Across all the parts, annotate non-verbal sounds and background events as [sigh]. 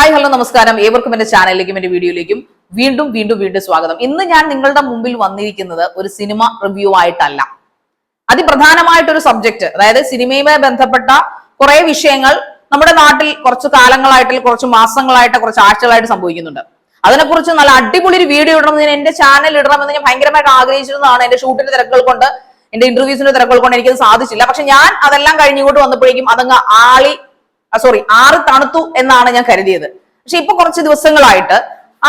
Hi hello നമസ്കാരം. ഏവർക്കും എന്റെ ചാനലിലേക്കും എന്റെ വീഡിയോയിലേക്കും വീണ്ടും വീണ്ടും വീണ്ടും സ്വാഗതം. ഇന്ന് ഞാൻ നിങ്ങളുടെ മുമ്പിൽ വന്നിരിക്കുന്നത് ഒരു സിനിമ റിവ്യൂ ആയിട്ടല്ല. അതിപ്രധാനമായിട്ടൊരു സബ്ജക്ട് അതായത് സിനിമയുമായി ബന്ധപ്പെട്ട കുറെ വിഷയങ്ങൾ നമ്മുടെ നാട്ടിൽ കുറച്ച് കാലങ്ങളായിട്ട് കുറച്ച് മാസങ്ങളായിട്ട് കുറച്ച് ആഴ്ചകളായിട്ട് സംഭവിക്കുന്നുണ്ട്. അതിനെക്കുറിച്ച് നല്ല അടിപൊളി ഒരു വീഡിയോ ഇടണമെന്ന് എന്റെ ചാനൽ ഇടണമെന്ന് ഞാൻ ഭയങ്കരമായിട്ട് ആഗ്രഹിച്ചിരുന്നതാണ്. എന്റെ ഷൂട്ടിന്റെ തിരക്കുകൾ കൊണ്ട് എന്റെ ഇന്റർവ്യൂസിന്റെ തിരക്കുകൾ കൊണ്ട് എനിക്കത് സാധിച്ചില്ല. പക്ഷെ ഞാൻ അതെല്ലാം കഴിഞ്ഞിങ്ങോട്ട് വന്നപ്പോഴേക്കും അതങ്ങ് ആളി സോറി ആറ് തണുത്തു എന്നാണ് ഞാൻ കരുതിയത്. പക്ഷെ ഇപ്പൊ കുറച്ച് ദിവസങ്ങളായിട്ട്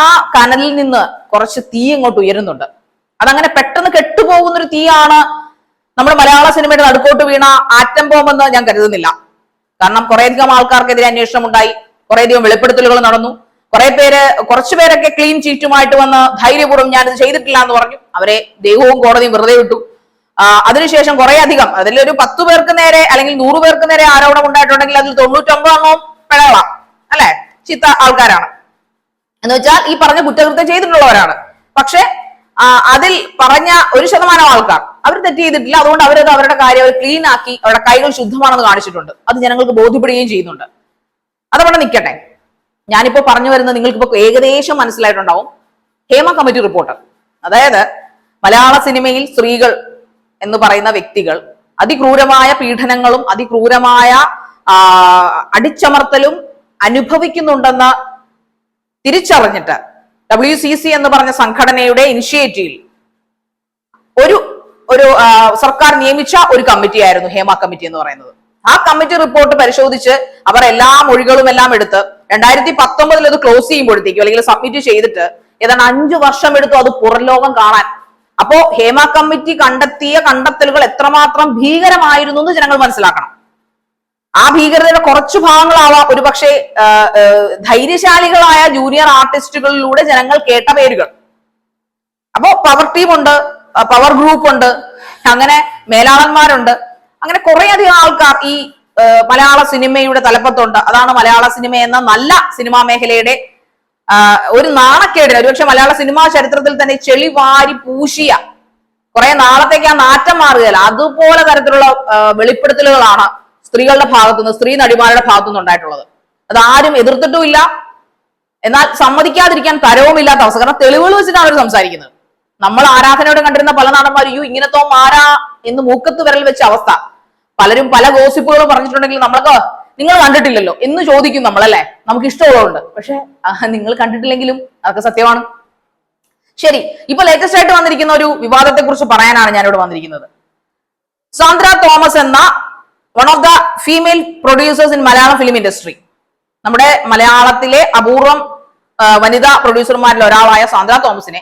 ആ കനലിൽ നിന്ന് കുറച്ച് തീ ഇങ്ങോട്ട് ഉയരുന്നുണ്ട്. അതങ്ങനെ പെട്ടെന്ന് കെട്ടുപോകുന്ന ഒരു തീയാണ് നമ്മുടെ മലയാള സിനിമയുടെ നടുക്കോട്ട് വീണ ആറ്റം ബോംബെന്ന് ഞാൻ കരുതുന്നില്ല. കാരണം കുറേയധികം ആൾക്കാർക്കെതിരെ അന്വേഷണം ഉണ്ടായി കുറേയധികം വെളിപ്പെടുത്തലുകൾ നടന്നു. കുറെ പേര് കുറച്ചു പേരൊക്കെ ക്ലീൻ ചീറ്റുമായിട്ട് വന്ന് ധൈര്യപൂർവം ഞാനിത് ചെയ്തിട്ടില്ല എന്ന് പറഞ്ഞു. അവരെ ദൈവവും കോടതിയും വെറുതെ വിട്ടു. അതിനുശേഷം കുറെ അധികം അതിൽ ഒരു പത്ത് പേർക്ക് നേരെ അല്ലെങ്കിൽ നൂറ് പേർക്ക് നേരെ ആരോപണം ഉണ്ടായിട്ടുണ്ടെങ്കിൽ അതിൽ തൊണ്ണൂറ്റൊമ്പതെണ്ണവും പിഴകളാം അല്ലെ? ചിത്ത ആൾക്കാരാണ്. എന്ന് വെച്ചാൽ ഈ പറഞ്ഞ കുറ്റകൃത്യം ചെയ്തിട്ടുള്ളവരാണ്. പക്ഷെ അതിൽ പറഞ്ഞ ഒരു ശതമാനം ആൾക്കാർ അവർ തെറ്റ് ചെയ്തിട്ടില്ല. അതുകൊണ്ട് അവരത് അവരുടെ കാര്യം അവർ ക്ലീൻ ആക്കി അവരുടെ കൈകൾ ശുദ്ധമാണെന്ന് കാണിച്ചിട്ടുണ്ട്. അത് ജനങ്ങൾക്ക് ബോധ്യപ്പെടുകയും ചെയ്യുന്നുണ്ട്. അതവിടെ നിൽക്കട്ടെ. ഞാനിപ്പോ പറഞ്ഞു വരുന്നത് നിങ്ങൾക്ക് ഇപ്പൊ ഏകദേശം മനസ്സിലായിട്ടുണ്ടാവും. Hema committee report. അതായത് മലയാള സിനിമയിൽ സ്ത്രീകൾ എന്ന് പറയുന്ന വ്യക്തികൾ അതിക്രൂരമായ പീഡനങ്ങളും അതിക്രൂരമായ അടിച്ചമർത്തലും അനുഭവിക്കുന്നുണ്ടെന്ന് തിരിച്ചറിഞ്ഞിട്ട് ഡബ്ല്യു സി സി എന്ന് പറഞ്ഞ സംഘടനയുടെ ഇനിഷ്യേറ്റീവിൽ ഒരു ഒരു സർക്കാർ നിയമിച്ച ഒരു കമ്മിറ്റി ആയിരുന്നു ഹേമ കമ്മിറ്റി എന്ന് പറയുന്നത്. ആ കമ്മിറ്റി റിപ്പോർട്ട് പരിശോധിച്ച് അവർ എല്ലാ മൊഴികളും എല്ലാം എടുത്ത് രണ്ടായിരത്തി പത്തൊമ്പതിൽ അത് ക്ലോസ് ചെയ്യുമ്പോഴത്തേക്കും അല്ലെങ്കിൽ സബ്മിറ്റ് ചെയ്തിട്ട് ഏതാണ്ട് അഞ്ചു വർഷം എടുത്തു അത് പുറംലോകം കാണാൻ അപ്പോ ഹേമ കമ്മിറ്റി കണ്ടെത്തിയ കണ്ടെത്തലുകൾ എത്രമാത്രം ഭീകരമായിരുന്നു എന്ന് ജനങ്ങൾ മനസ്സിലാക്കണം. ആ ഭീകരതയുടെ കുറച്ചു ഭാഗങ്ങളാവാം ഒരുപക്ഷെ ധൈര്യശാലികളായ ജൂനിയർ ആർട്ടിസ്റ്റുകളിലൂടെ ജനങ്ങൾ കേട്ട പേരുകൾ. അപ്പോ പവർ ടീം ഉണ്ട് പവർ ഗ്രൂപ്പ് ഉണ്ട് അങ്ങനെ മേലാളന്മാരുണ്ട്. അങ്ങനെ കുറെ അധികം ആൾക്കാർ ഈ മലയാള സിനിമയുടെ തലപ്പത്തുണ്ട്. അതാണ് മലയാള സിനിമ എന്ന നല്ല സിനിമാ മേഖലയുടെ ഒരു നാണക്കേടിന്. ഒരുപക്ഷെ മലയാള സിനിമാ ചരിത്രത്തിൽ തന്നെ ചെളി വാരി പൂശിയ. കുറെ നാളത്തേക്ക് ആ നാറ്റം മാറുകയല്ല. അതുപോലെ തരത്തിലുള്ള വെളിപ്പെടുത്തലുകളാണ് സ്ത്രീകളുടെ ഭാഗത്തുനിന്ന് സ്ത്രീ നടിമാരുടെ ഭാഗത്തുനിന്ന് ഉണ്ടായിട്ടുള്ളത്. അത് ആരും എതിർത്തിട്ടുമില്ല. എന്നാൽ സമ്മതിക്കാതിരിക്കാൻ തരവുമില്ലാത്ത അവസ്ഥ. കാരണം തെളിവുകൾ വെച്ചിട്ടാണ് അവർ സംസാരിക്കുന്നത്. നമ്മൾ ആരാധനയോടെ കണ്ടിരുന്ന പല നടന്മാരും യു ഇങ്ങനത്തോ മാരാ എന്ന് മൂക്കത്ത് വിരൽ വെച്ച അവസ്ഥ. പലരും പല ഗോസിപ്പുകളും പറഞ്ഞിട്ടുണ്ടെങ്കിൽ നമ്മൾക്ക് നിങ്ങൾ കണ്ടിട്ടില്ലല്ലോ എന്ന് ചോദിക്കും നമ്മളല്ലേ? നമുക്ക് ഇഷ്ടമുള്ളതുണ്ട് പക്ഷെ നിങ്ങൾ കണ്ടിട്ടില്ലെങ്കിലും അതൊക്കെ സത്യമാണ്. ശരി ഇപ്പൊ ലേറ്റസ്റ്റ് ആയിട്ട് വന്നിരിക്കുന്ന ഒരു വിവാദത്തെ കുറിച്ച് പറയാനാണ് ഞാനിവിടെ വന്നിരിക്കുന്നത്. സാന്ദ്ര തോമസ് എന്ന one of the female producers in Malayalam film industry നമ്മുടെ മലയാളത്തിലെ അപൂർവം വനിതാ പ്രൊഡ്യൂസർമാരിൽ ഒരാളായ സാന്ദ്ര തോമസിനെ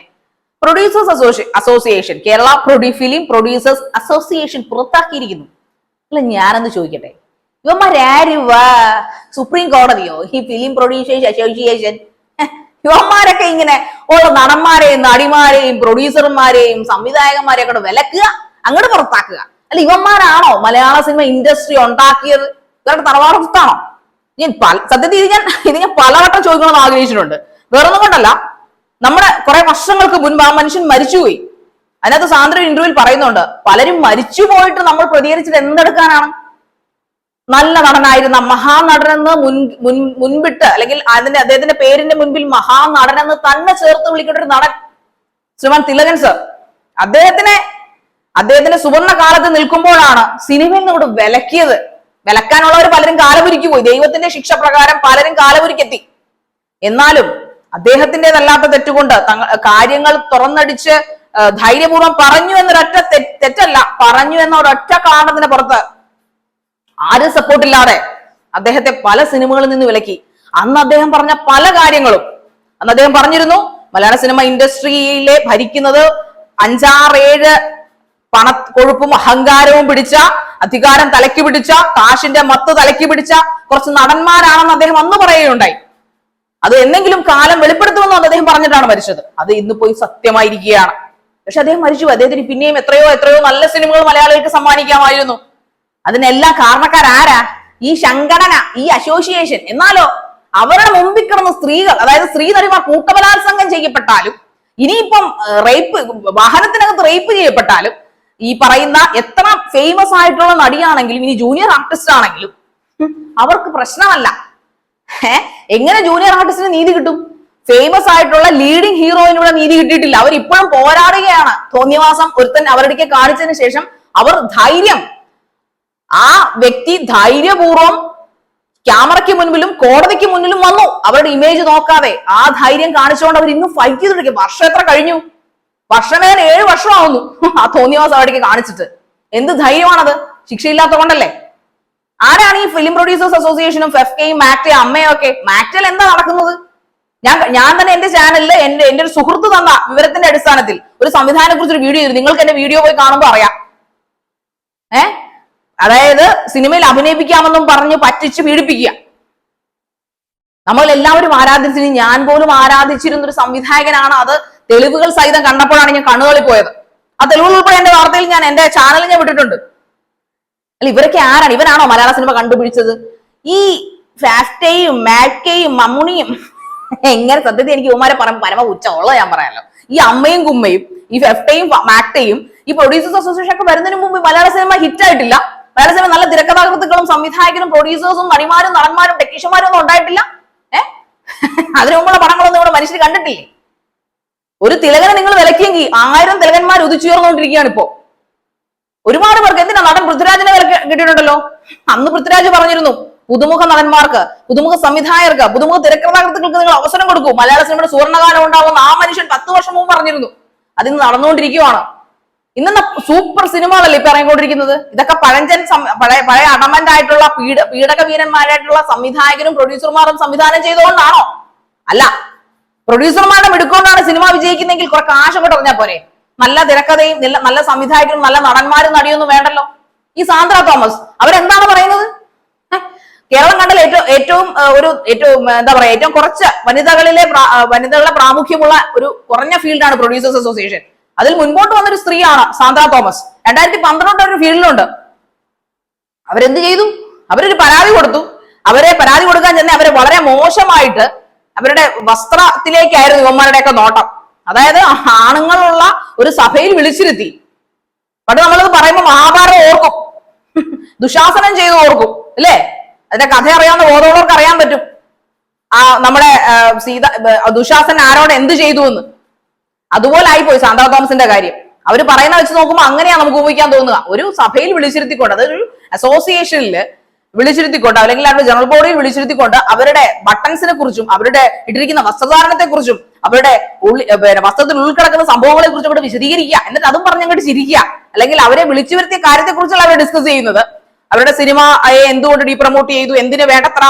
producers association association Kerala producers film producers association പുറത്താക്കിയിരിക്കുന്നു. അല്ല ഞാനെന്ന് ചോദിക്കട്ടെ? ഇവന്മാരാരുവാ സുപ്രീം കോടതിയോ ഈ ഫിലിം പ്രൊഡ്യൂസേഴ്സ് അസോസിയേഷൻ യുവന്മാരൊക്കെ ഇങ്ങനെ ഉള്ള നടന്മാരെയും നടിമാരെയും പ്രൊഡ്യൂസർമാരെയും സംവിധായകന്മാരെയും കൂടെ വിലക്കുക അങ്ങോട്ട് പുറത്താക്കുക. അല്ല ഇവന്മാരാണോ മലയാള സിനിമ ഇൻഡസ്ട്രി ഉണ്ടാക്കിയത്? ഇവരുടെ തറവാടത്താണോ ഞാൻ പല സത്യത്തിൽ ഇത് ഞാൻ ഇത് ഞാൻ പലവട്ടം ചോദിക്കണമെന്ന് ആഗ്രഹിച്ചിട്ടുണ്ട്. വേറൊന്നും കൊണ്ടല്ല. നമ്മുടെ കുറെ വർഷങ്ങൾക്ക് മുൻപ് ആ മനുഷ്യൻ മരിച്ചുപോയി. അതിനകത്ത് സാന്ദ്ര ഇന്റർവ്യൂവിൽ പറയുന്നുണ്ട്. പലരും മരിച്ചു പോയിട്ട് നമ്മൾ പ്രതികരിച്ചത് എന്തെടുക്കാനാണ്? നല്ല നടനായിരുന്ന മഹാനടനെന്ന് മുൻ മുൻ മുൻപിട്ട് അല്ലെങ്കിൽ അതിന്റെ അദ്ദേഹത്തിന്റെ പേരിന്റെ മുൻപിൽ മഹാനടനെന്ന് തന്നെ ചേർത്ത് വിളിക്കേണ്ട ഒരു നടൻ ശ്രീമാൻ തിലകൻ സർ അദ്ദേഹത്തിനെ അദ്ദേഹത്തിന്റെ സുവർണ കാലത്ത് നിൽക്കുമ്പോഴാണ് സിനിമയിൽ നിന്ന് വിലക്കിയത്. വിലക്കാനുള്ളവർ പലരും കാലപുരിക്കു പോയി ദൈവത്തിന്റെ ശിക്ഷ പ്രകാരം പലരും കാലപുരിക്കെത്തി. എന്നാലും അദ്ദേഹത്തിന്റെതല്ലാത്ത തെറ്റുകൊണ്ട് തങ്ങ കാര്യങ്ങൾ തുറന്നടിച്ച് ധൈര്യപൂർവം പറഞ്ഞു എന്നൊരൊറ്റ തെറ്റല്ല. പറഞ്ഞു എന്ന ഒരൊറ്റ കാരണത്തിന് പുറത്ത് ആരും സപ്പോർട്ടില്ലാതെ അദ്ദേഹത്തെ പല സിനിമകളിൽ നിന്ന് വിലക്കി. അന്ന് അദ്ദേഹം പറഞ്ഞ പല കാര്യങ്ങളും. അന്ന് അദ്ദേഹം പറഞ്ഞിരുന്നു മലയാള സിനിമ ഇൻഡസ്ട്രിയിലെ ഭരിക്കുന്നത് അഞ്ചാറേഴ് പണ കൊഴുപ്പും അഹങ്കാരവും പിടിച്ച അധികാരം തലയ്ക്ക് പിടിച്ച കാശിന്റെ മത്ത് തലയ്ക്ക് പിടിച്ച കുറച്ച് നടന്മാരാണെന്ന് അദ്ദേഹം അന്ന് പറയുകയുണ്ടായി. അത് എന്തെങ്കിലും കാലം വെളിപ്പെടുത്തുമെന്ന് അദ്ദേഹം പറഞ്ഞിട്ടാണ് മരിച്ചത്. അത് ഇന്ന് പോയി സത്യമായിരിക്കുകയാണ്. പക്ഷെ അദ്ദേഹം മരിച്ചു. അദ്ദേഹത്തിന് പിന്നെയും എത്രയോ എത്രയോ നല്ല സിനിമകൾ മലയാളികൾക്ക് സമ്മാനിക്കാമായിരുന്നു. അതിനെല്ലാം കാരണക്കാരാരാ? ഈ സംഘടന ഈ അസോസിയേഷൻ എന്നാലോ അവരുടെ മുമ്പിൽ കിടന്ന സ്ത്രീകൾ അതായത് സ്ത്രീ നടിമാർ കൂട്ടബലാത്സംഗം ചെയ്യപ്പെട്ടാലും ഇനിയിപ്പം റേപ്പ് വാഹനത്തിനകത്ത് റേപ്പ് ചെയ്യപ്പെട്ടാലും ഈ പറയുന്ന എത്ര ഫേമസ് ആയിട്ടുള്ള നടിയാണെങ്കിലും ഇനി ജൂനിയർ ആർട്ടിസ്റ്റ് ആണെങ്കിലും അവർക്ക് പ്രശ്നമല്ല. എങ്ങനെ ജൂനിയർ ആർട്ടിസ്റ്റിന് നീതി കിട്ടും? ഫേമസ് ആയിട്ടുള്ള ലീഡിംഗ് ഹീറോയിനൂടെ നീതി കിട്ടിയിട്ടില്ല. അവർ ഇപ്പോഴും പോരാടുകയാണ് തോന്നിയവാസം ഒരുത്തൻ അവരുടെ കാണിച്ചതിന് ശേഷം അവർ ധൈര്യം ആ വ്യക്തി ധൈര്യപൂർവം ക്യാമറയ്ക്ക് മുൻപിലും കോടതിക്ക് മുന്നിലും വന്നു. അവരുടെ ഇമേജ് നോക്കാതെ ആ ധൈര്യം കാണിച്ചുകൊണ്ട് അവർ ഇന്നും ഫൈറ്റ് ചെയ്ത് തുടങ്ങി വർഷം എത്ര കഴിഞ്ഞു? വർഷമേന ഏഴ് വർഷമാവുന്നു. ആ തോന്നിയവാസം അവിടേക്ക് കാണിച്ചിട്ട്. എന്ത് ധൈര്യമാണത്? ശിക്ഷയില്ലാത്ത കൊണ്ടല്ലേ? ആരാണ് ഈ ഫിലിം പ്രൊഡ്യൂസേഴ്സ് അസോസിയേഷനും ഫെഫ്കയും മാക്ടയും അമ്മയും ഒക്കെ? മാക്ടയിൽ എന്താ നടക്കുന്നത്? ഞാൻ ഞാൻ തന്നെ എന്റെ ചാനലിൽ എന്റെ എന്റെ ഒരു സുഹൃത്ത് തന്ന വിവരത്തിന്റെ അടിസ്ഥാനത്തിൽ ഒരു സംവിധാനത്തെ കുറിച്ച് ഒരു വീഡിയോ ചെയ്തു നിങ്ങൾക്ക് എന്റെ വീഡിയോ പോയി കാണുമ്പോൾ അറിയാം. ഏ? അതായത് സിനിമയിൽ അഭിനയിപ്പിക്കാമെന്നും പറഞ്ഞ് പറ്റിച്ച് പീഡിപ്പിക്കുക. നമ്മൾ എല്ലാവരും ആരാധിച്ചിരുന്നു. ഞാൻ പോലും ആരാധിച്ചിരുന്ന ഒരു സംവിധായകനാണ് അത്. തെളിവുകൾ സഹിതം കണ്ടപ്പോഴാണ് ഞാൻ കണ്ണുകളിൽ പോയത്. ആ തെളിവുകൾ ഉൾപ്പെടെ എന്റെ വാർത്തയിൽ ഞാൻ എന്റെ ചാനലിൽ ഞാൻ വിട്ടിട്ടുണ്ട്. അല്ല ഇവരൊക്കെ ആരാണ്? ഇവരാണോ മലയാള സിനിമ കണ്ടുപിടിച്ചത്? ഈ ഫാസ്റ്റയും മാക്കയും മമ്മുണിയും എങ്ങനെ സത്യത്തിൽ എനിക്ക് ഇവന്മാരെ പറയുമ്പോൾ പരമ ഉച്ച ഉള്ളത് ഞാൻ പറയാലോ. ഈ അമ്മയും കുമ്മയും ഈ ഫെഫ്റ്റയും മാക്ടയും ഈ പ്രൊഡ്യൂസേഴ്സ് അസോസിയേഷൻ ഒക്കെ വരുന്നതിന് മുമ്പ് മലയാള സിനിമ ഹിറ്റ് ആയിട്ടില്ല. മലയാള നല്ല തിരക്കഥാകൃത്തുക്കളും സംവിധായകരും പ്രൊഡ്യൂസേഴ്സും നടിമാരും നടന്മാരും ടെക്നീഷ്യന്മാരും ഒന്നും ഉണ്ടായിട്ടില്ല. ഏഹ് അതിനു മുമ്പുള്ള പടങ്ങളൊന്നും ഇവിടെ മനുഷ്യർ കണ്ടിട്ടില്ലേ? ഒരു തിലകനെ നിങ്ങൾ വിലക്കിയെങ്കിൽ ആയിരം തിലകന്മാർ ഉദിച്ചുയർന്നുകൊണ്ടിരിക്കുകയാണ് ഇപ്പോ. ഒരുപാട് പേർക്ക് എന്തിനാ നടൻ പൃഥ്വിരാജിനെ വില കിട്ടിയിട്ടുണ്ടല്ലോ? അന്ന് പൃഥ്വിരാജ് പറഞ്ഞിരുന്നു പുതുമുഖ നടന്മാർക്ക് പുതുമുഖ സംവിധായകർക്ക് പുതുമുഖ തിരക്കഥാകൃത്തുക്കൾക്ക് നിങ്ങൾ അവസരം കൊടുക്കൂ. മലയാള സിനിമയുടെ സുവർണകാലം ഉണ്ടാവുന്ന ആ മനുഷ്യൻ പത്ത് വർഷം മുമ്പ് പറഞ്ഞിരുന്നു. അതിന്ന് നടന്നുകൊണ്ടിരിക്കുകയാണ് ഇന്ന് സൂപ്പർ സിനിമകളല്ലേ ഇപ്പൊ ഇറങ്ങിക്കൊണ്ടിരിക്കുന്നത്? ഇതൊക്കെ പഴഞ്ചൻ പഴയ പഴയ അടമന്റ് ആയിട്ടുള്ള പീഡ പീഡക വീരന്മാരായിട്ടുള്ള സംവിധായകരും പ്രൊഡ്യൂസർമാരും സംവിധാനം ചെയ്തുകൊണ്ടാണോ? അല്ല. പ്രൊഡ്യൂസർമാരുടെ മിടുക്കൊണ്ടാണ് സിനിമ വിജയിക്കുന്നെങ്കിൽ കുറെ കാശ് അങ്ങോട്ട് പറഞ്ഞാൽ പോരെ. നല്ല തിരക്കഥയും നല്ല സംവിധായകരും നല്ല നടന്മാരും നടിയൊന്നും വേണ്ടല്ലോ. ഈ സാന്ദ്ര തോമസ് അവരെന്താണ് പറയുന്നത്? കേരളം കണ്ടൽ ഏറ്റവും ഏറ്റവും ഒരു ഏറ്റവും എന്താ പറയാ ഏറ്റവും കുറച്ച് വനിതകളിലെ വനിതകളുടെ പ്രാമുഖ്യമുള്ള ഒരു കുറഞ്ഞ ഫീൽഡാണ് പ്രൊഡ്യൂസേഴ്സ് അസോസിയേഷൻ അതിൽ മുൻപോട്ട് വന്നൊരു സ്ത്രീയാണ് സാന്ദ്ര തോമസ്. രണ്ടായിരത്തി പന്ത്രണ്ട് ഒരു ഫീൽഡിലുണ്ട്. അവരെന്ത് ചെയ്തു? അവരൊരു പരാതി കൊടുത്തു. അവരെ പരാതി കൊടുക്കാൻ ചെന്നെ അവരെ വളരെ മോശമായിട്ട് അവരുടെ വസ്ത്രത്തിലേക്കായിരുന്നു ഇവന്മാരുടെയൊക്കെ നോട്ടം. അതായത് ആണുങ്ങളുള്ള ഒരു സഭയിൽ വിളിച്ചിരുത്തി. പണ്ട് നമ്മളത് പറയുമ്പോൾ മഹാഭാരതം ഓർക്കും. ദുശാസനം ചെയ്ത് ഓർക്കും. അല്ലേ? അതിന്റെ കഥ അറിയാവുന്ന ബോധമുള്ളവർക്ക് അറിയാൻ പറ്റും. ആ നമ്മുടെ സീത ദുശാസൻ ആരോട് എന്ത് ചെയ്തു എന്ന് അതുപോലെ ആയിപ്പോയി സാന്താ തോമസിന്റെ കാര്യം. അവർ പറയുന്ന വെച്ച് നോക്കുമ്പോൾ അങ്ങനെയാണ് നമുക്ക് ഊഹിക്കാൻ തോന്നുക. ഒരു സഭയിൽ വിളിച്ചിരുത്തിക്കൊണ്ട് അതൊരു അസോസിയേഷനിൽ വിളിച്ചിരുത്തിക്കൊണ്ട് അല്ലെങ്കിൽ അവരുടെ ജനറൽ ബോഡിയിൽ വിളിച്ചിരുത്തിക്കൊണ്ട് അവരുടെ ബട്ടൺസിനെ കുറിച്ചും അവരുടെ ഇട്ടിരിക്കുന്ന വസ്ത്രധാരണത്തെ കുറിച്ചും അവരുടെ ഉള്ളി വസ്ത്രത്തിൽ ഉൾക്കിടക്കുന്ന സംഭവങ്ങളെ കുറിച്ചും അവിടെ വിശദീകരിക്കുക. എന്നിട്ട് അതും പറഞ്ഞ് അങ്ങോട്ട് ചിരിക്കുക. അല്ലെങ്കിൽ അവരെ വിളിച്ചു വരുത്തിയ കാര്യത്തെ കുറിച്ചുള്ള അവർ ഡിസ്കസ് ചെയ്യുന്നത്. അവരുടെ സിനിമ എന്തുകൊണ്ട് ഡീ പ്രൊമോട്ട് ചെയ്തു? എന്തിന് വേണ്ടത്ര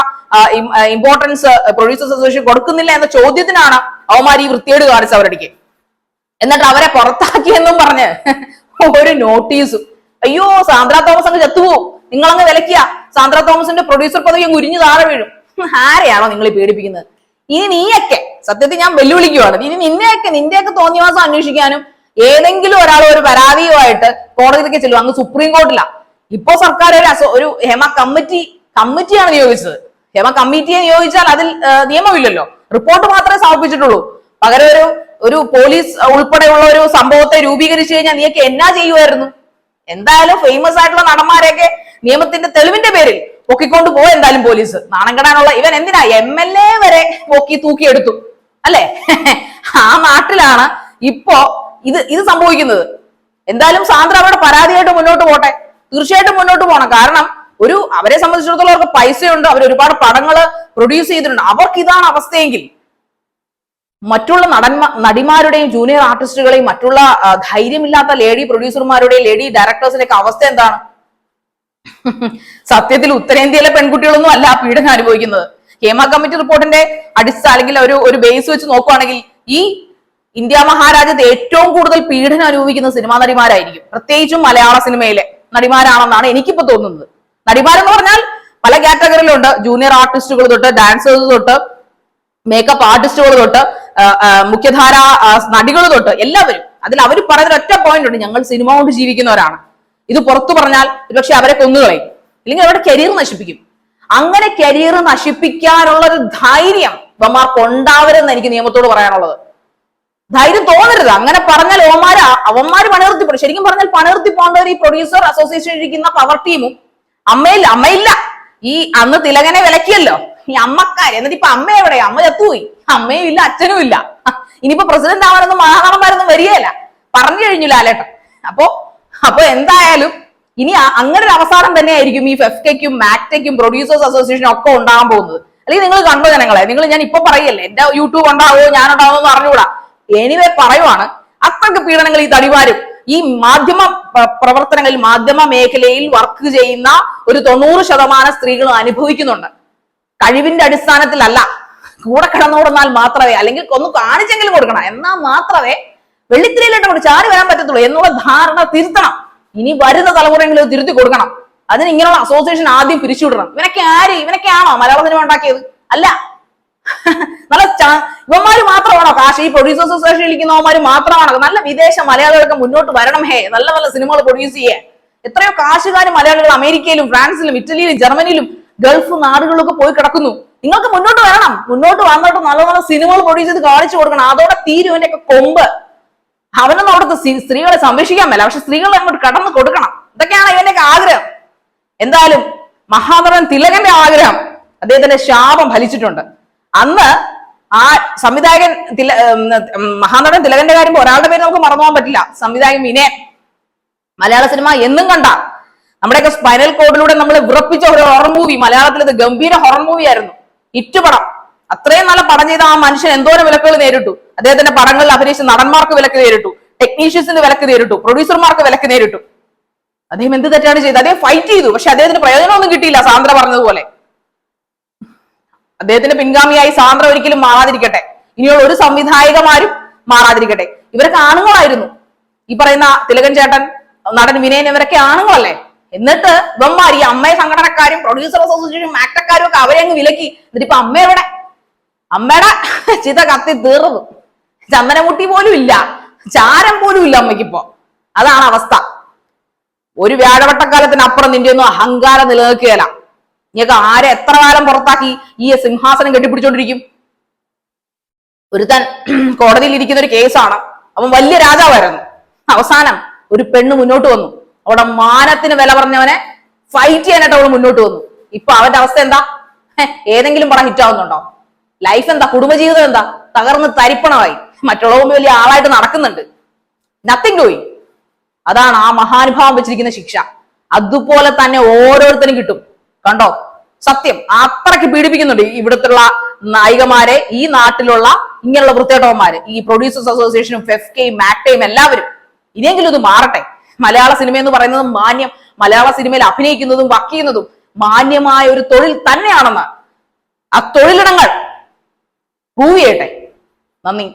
ഇമ്പോർട്ടൻസ് പ്രൊഡ്യൂസേഴ്സ് അസോസിയേഷൻ കൊടുക്കുന്നില്ല എന്ന ചോദ്യത്തിനാണ് അവന്മാർ ഈ വൃത്തിയേട് അവരുടെ എന്നിട്ട് അവരെ പുറത്താക്കിയെന്നും പറഞ്ഞ് ഒരു നോട്ടീസും അയ്യോ സാന്ദ്ര തോമസ് അങ്ങ് ചത്തുപോകും. നിങ്ങൾ അങ്ങ് വിലക്കിയ സാന്ദ്ര തോമസിന്റെ പ്രൊഡ്യൂസർ പദവി അങ്ങ് ഉരിഞ്ഞു താഴെ വീഴും. ആരെയാണോ നിങ്ങൾ പേടിപ്പിക്കുന്നത്? ഇനി നീയൊക്കെ സത്യത്തിൽ ഞാൻ വെല്ലുവിളിക്കുവാണ്. ഇനി നിന്നെയൊക്കെ നിന്റെയൊക്കെ തോന്നിയവാസം അന്വേഷിക്കാനും ഏതെങ്കിലും ഒരാൾ ഒരു പരാതിയുമായിട്ട് കോടതിയിലേക്ക് ചെല്ലും അങ്ങ് സുപ്രീം കോർട്ടിലാ ഇപ്പോ സർക്കാർ ഒരു ഒരു ഹേമ കമ്മിറ്റി കമ്മിറ്റിയാണ് നിയോഗിച്ചത്. ഹേമ കമ്മിറ്റിയെ നിയോഗിച്ചാൽ അതിൽ നിയമമില്ലല്ലോ. റിപ്പോർട്ട് മാത്രമേ സമർപ്പിച്ചിട്ടുള്ളൂ. പകരം ഒരു ഒരു പോലീസ് ഉൾപ്പെടെയുള്ള ഒരു സംഭവത്തെ രൂപീകരിച്ചു കഴിഞ്ഞാൽ നീയൊക്കെ എന്നാ ചെയ്യുമായിരുന്നു എന്തായാലും ഫേമസ് ആയിട്ടുള്ള നടന്മാരെയൊക്കെ നിയമത്തിന്റെ തെളിവിന്റെ പേരിൽ പൊക്കിക്കൊണ്ട് പോയി എന്തായാലും പോലീസ്. നാണം കെടാനുള്ള ഇവൻ എന്തിനാ എം എൽ എ വരെ പൊക്കി തൂക്കിയെടുത്തു? അല്ലെ? ആ നാട്ടിലാണ് ഇപ്പോ ഇത് ഇത് സംഭവിക്കുന്നത്. എന്തായാലും സാന്ദ്ര അവരുടെ പരാതിയായിട്ട് മുന്നോട്ട് പോട്ടെ. തീർച്ചയായിട്ടും മുന്നോട്ട് പോകണം കാരണം ഒരു അവരെ സംബന്ധിച്ചിടത്തോളം അവർക്ക് പൈസയുണ്ട്. അവർ ഒരുപാട് പടങ്ങൾ പ്രൊഡ്യൂസ് ചെയ്തിട്ടുണ്ട്. അവർക്ക് ഇതാണ് അവസ്ഥയെങ്കിൽ മറ്റുള്ള നടന്മാ നടിമാരുടെയും ജൂനിയർ ആർട്ടിസ്റ്റുകളെയും മറ്റുള്ള ധൈര്യമില്ലാത്ത ലേഡി പ്രൊഡ്യൂസർമാരുടെയും ലേഡി ഡയറക്ടേഴ്സിന്റെയൊക്കെ അവസ്ഥ എന്താണ്? സത്യത്തിൽ ഉത്തരേന്ത്യയിലെ പെൺകുട്ടികളൊന്നും അല്ല പീഡനം അനുഭവിക്കുന്നത്. ഹേമ കമ്മിറ്റി റിപ്പോർട്ടിന്റെ അടിസ്ഥാന അല്ലെങ്കിൽ ഒരു ഒരു ബേസ് വെച്ച് നോക്കുവാണെങ്കിൽ ഈ ഇന്ത്യ മഹാരാജ്യത്ത് ഏറ്റവും കൂടുതൽ പീഡനം അനുഭവിക്കുന്ന സിനിമാ നടിമാരായിരിക്കും. പ്രത്യേകിച്ചും മലയാള സിനിമയിലെ നടിമാരാണെന്നാണ് എനിക്കിപ്പോ തോന്നുന്നത്. നടിമാരെന്ന് പറഞ്ഞാൽ പല കാറ്റഗറിയിലുണ്ട് ജൂനിയർ ആർട്ടിസ്റ്റുകൾ തൊട്ട് ഡാൻസേഴ്സ് തൊട്ട് മേക്കപ്പ് ആർട്ടിസ്റ്റുകൾ തൊട്ട് മുഖ്യധാര നടികൾ തൊട്ട് എല്ലാവരും അതിൽ അവർ പറയുന്ന ഒറ്റ പോയിന്റ് ഉണ്ട് ഞങ്ങൾ സിനിമ കൊണ്ട് ജീവിക്കുന്നവരാണ്. ഇത് പുറത്തു പറഞ്ഞാൽ ഒരുപക്ഷെ അവരെ കൊന്നുകളയും. ഇല്ലെങ്കിൽ അവരുടെ കരിയർ നശിപ്പിക്കും. അങ്ങനെ കരിയർ നശിപ്പിക്കാനുള്ള ഒരു ധൈര്യം ഇവന്മാർക്ക് ഉണ്ടാവരുതെന്ന് എനിക്ക് നിയമത്തോട് പറയാനുള്ളത്. ധൈര്യം തോന്നരുത്. അങ്ങനെ പറഞ്ഞാൽ ഓമാര് അവന്മാര് പണിർത്തി പോകും ശരിക്കും പറഞ്ഞാൽ പണിർത്തി പോകേണ്ടവർ ഈ പ്രൊഡ്യൂസർ അസോസിയേഷൻ ഇരിക്കുന്ന പവർ ടീമും അമ്മയില്ല അമ്മയില്ല. ഈ അന്ന് തിലകനെ വിലക്കിയല്ലോ. ഈ അമ്മക്കാര് എന്നിട്ട് ഇപ്പൊ അമ്മ എവിടെ? അമ്മ ചത്തുപോയി. അമ്മയും ഇല്ല അച്ഛനും ഇല്ല. ഇനിയിപ്പോ പ്രസിഡന്റ് ആവാനൊന്നും മഹാനടന്മാരൊന്നും വരികയല്ല. പറഞ്ഞു കഴിഞ്ഞു ലാലേട്ടൻ. അപ്പോ അപ്പൊ എന്തായാലും ഇനി അങ്ങനെ ഒരു അവസാനം തന്നെയായിരിക്കും ഈ ഫെഫ്കയ്ക്കും മാക്ടയ്ക്കും പ്രൊഡ്യൂസേഴ്സ് അസോസിയേഷനും ഒക്കെ ഉണ്ടാകാൻ പോകുന്നത്. അല്ലെങ്കിൽ നിങ്ങൾ കണ്ടോ ജനങ്ങളെ? നിങ്ങൾ ഞാൻ ഇപ്പൊ പറയല്ലേ എന്റെ യൂട്യൂബ് ഉണ്ടാവോ ഞാൻ ഉണ്ടാവോ എന്ന് അറിഞ്ഞുകൂടാ. എനിവേ പറയുവാണ്. അത്രയ്ക്ക് പീഡനങ്ങൾ ഈ തടിവാരും ഈ മാധ്യമ പ്ര- പ്രവർത്തനങ്ങളിൽ മാധ്യമ മേഖലയിൽ വർക്ക് ചെയ്യുന്ന ഒരു തൊണ്ണൂറ് ശതമാനം സ്ത്രീകളും അനുഭവിക്കുന്നുണ്ട്. കഴിവിന്റെ അടിസ്ഥാനത്തിലല്ല. കൂടെ കിടന്നുകൊടുന്നാൽ മാത്രമേ അല്ലെങ്കിൽ ഒന്ന് കാണിച്ചെങ്കിലും കൊടുക്കണം. എന്നാൽ മാത്രമേ വെള്ളിത്തിരയിലോട്ട് കൊണ്ട് ചാടി വരാൻ പറ്റത്തുള്ളൂ എന്നുള്ള ധാരണ തിരുത്തണം. ഇനി വരുന്ന തലമുറയെങ്കിലും തിരുത്തി കൊടുക്കണം. അതിന് ഇങ്ങനെയുള്ള അസോസിയേഷൻ ആദ്യം പിരിച്ചുവിടണം. ഇവനൊക്കെ ആര്? ഇവനൊക്കെ ആണോ മലയാള സിനിമ ഉണ്ടാക്കിയത്? അല്ല. നല്ല ഇവന്മാര് മാത്രമാണോ? കാശ് ഈ പ്രൊഡ്യൂസേഴ്സ് അസോസിയേഷൻ ഇരിക്കുന്നവന്മാര് മാത്രമാണോ? നല്ല വിദേശ മലയാളികൾക്ക് മുന്നോട്ട് വരണം ഹേ. നല്ല നല്ല സിനിമകൾ പ്രൊഡ്യൂസ് ചെയ്യേ. എത്രയോ കാശുകാർ മലയാളികൾ അമേരിക്കയിലും ഫ്രാൻസിലും ഇറ്റലിയിലും ജർമ്മനിയിലും ഗൾഫ് നാടുകളിലൊക്കെ പോയി കിടക്കുന്നു. നിങ്ങൾക്ക് മുന്നോട്ട് വരണം. മുന്നോട്ട് വന്നിട്ട് നല്ല നല്ല സിനിമകൾ പ്രൊഡ്യൂസ് ചെയ്ത് കാണിച്ചു കൊടുക്കണം. അതോടെ തീരും ഇവന്റെ ഒക്കെ കൊമ്പ്. അവനൊന്നും അവിടുത്തെ സ്ത്രീകളെ സംരക്ഷിക്കാൻ മേല. പക്ഷെ സ്ത്രീകളെ അങ്ങോട്ട് കടന്നു കൊടുക്കണം. ഇതൊക്കെയാണ് ഇവന്റെയൊക്കെ ആഗ്രഹം. എന്തായാലും മഹാനടൻ തിലകന്റെ ആഗ്രഹം. അദ്ദേഹത്തിന്റെ ശാപം ഫലിച്ചിട്ടുണ്ട്. അന്ന് ആ സംവിധായകൻ തില മഹാനടൻ തിലകന്റെ കാര്യം ഒരാളുടെ പേര് നമുക്ക് മറന്നു പോകാൻ പറ്റില്ല. സംവിധായകൻ വിനയൻ. മലയാള സിനിമ എന്നും കണ്ട നമ്മുടെയൊക്കെ സ്പൈനൽ കോഡിലൂടെ നമ്മൾ വിറപ്പിച്ച ഒരു ഹൊറർ മൂവി മലയാളത്തിൽ ഇത് ഗംഭീര ഹൊറർ മൂവി ആയിരുന്നു. ഇറ്റുപടം അത്രയും നല്ല പടം ചെയ്ത ആ മനുഷ്യൻ എന്തോരം വിലക്കുകൾ നേരിട്ടു. അദ്ദേഹത്തിന്റെ പടങ്ങളിൽ അഭിനയിച്ച നടന്മാർക്ക് വിലക്ക് നേരിട്ടു. ടെക്നീഷ്യൻസിന് വിലക്ക് നേരിട്ടു. പ്രൊഡ്യൂസർമാർക്ക് വിലക്ക് നേരിട്ടു. അദ്ദേഹം എന്ത് തെറ്റാണ് ചെയ്തത്? അദ്ദേഹം ഫൈറ്റ് ചെയ്തു. പക്ഷെ അദ്ദേഹത്തിന് പ്രയോജനമൊന്നും കിട്ടിയില്ല സാന്ദ്ര പറഞ്ഞതുപോലെ. അദ്ദേഹത്തിന്റെ പിൻഗാമിയായി സാന്ദ്ര ഒരിക്കലും മാറാതിരിക്കട്ടെ. ഇനിയുള്ള ഒരു സംവിധായകമാരും മാറാതിരിക്കട്ടെ. ഇവരൊക്കെ ആണുങ്ങളായിരുന്നു. ഈ പറയുന്ന തിലകൻ ചേട്ടൻ നടൻ വിനയൻ ഇവരൊക്കെ ആണുങ്ങളല്ലേ? എന്നിട്ട് ഇവന്മാർ ഈ അമ്മയെ സംഘടനക്കാരും പ്രൊഡ്യൂസർ അസോസിയേഷനും ആക്ടക്കാരും ഒക്കെ അവരെ അങ്ങ് വിലക്കി. എന്നിട്ട് ഇപ്പൊ അമ്മ എവിടെ? അമ്മയുടെ ചിത കത്തി തീർന്നു. ചന്ദനമുട്ടി പോലും ഇല്ല. ചാരം പോലും ഇല്ല അമ്മയ്ക്കിപ്പോ. അതാണ് അവസ്ഥ. ഒരു വ്യാഴവട്ടക്കാലത്തിനപ്പുറം നിന്റെ ഒന്നും അഹങ്കാരം നിലനിൽക്കുകയല്ല. നിങ്ങൾക്ക് ആരെ എത്ര കാലം പുറത്താക്കി ഈ സിംഹാസനം കെട്ടിപ്പിടിച്ചോണ്ടിരിക്കും? ഒരുത്തൻ [clears throat] കോടതിയിൽ ഇരിക്കുന്ന ഒരു കേസാണ്. അവൻ വലിയ രാജാവായിരുന്നു. അവസാനം ഒരു പെണ്ണ് മുന്നോട്ട് വന്നു. അവിടെ മാനത്തിന് വില പറഞ്ഞവനെ ഫൈറ്റ് ചെയ്യാനായിട്ട് അവൾ മുന്നോട്ട് വന്നു. ഇപ്പൊ അവന്റെ അവസ്ഥ എന്താ? ഏതെങ്കിലും പടം ഹിറ്റ് ആവുന്നുണ്ടോ? ലൈഫ് എന്താ? കുടുംബജീവിതം എന്താ? തകർന്ന് തരിപ്പണമായി. മറ്റുള്ളവർ മുമ്പ് വലിയ ആളായിട്ട് നടക്കുന്നുണ്ട്. നത്തിങ് ഡൂയിങ് അതാണ് ആ മഹാനുഭാവം വെച്ചിരിക്കുന്ന ശിക്ഷ. അതുപോലെ തന്നെ ഓരോരുത്തരും കിട്ടും. കണ്ടോ? സത്യം അത്രയ്ക്ക് പീഡിപ്പിക്കുന്നുണ്ട് ഇവിടുത്തെ ഇവിടുത്തുള്ള നായികമാരെ ഈ നാട്ടിലുള്ള ഇങ്ങനെയുള്ള വൃത്തേട്ടവന്മാര് ഈ പ്രൊഡ്യൂസേഴ്സ് അസോസിയേഷനും ഫെഫ്കയും മാക്ടയും എല്ലാവരും. ഇനിയെങ്കിലും ഇത് മാറട്ടെ. മലയാള സിനിമ എന്ന് പറയുന്നത് മാന്യം മലയാള സിനിമയിൽ അഭിനയിക്കുന്നതും വർക്ക് ചെയ്യുന്നതും മാന്യമായ ഒരു തൊഴിൽ തന്നെയാണെന്ന് ആ തൊഴിലിടങ്ങൾ പ്രൂവ് ചെയ്യട്ടെ. നന്ദി.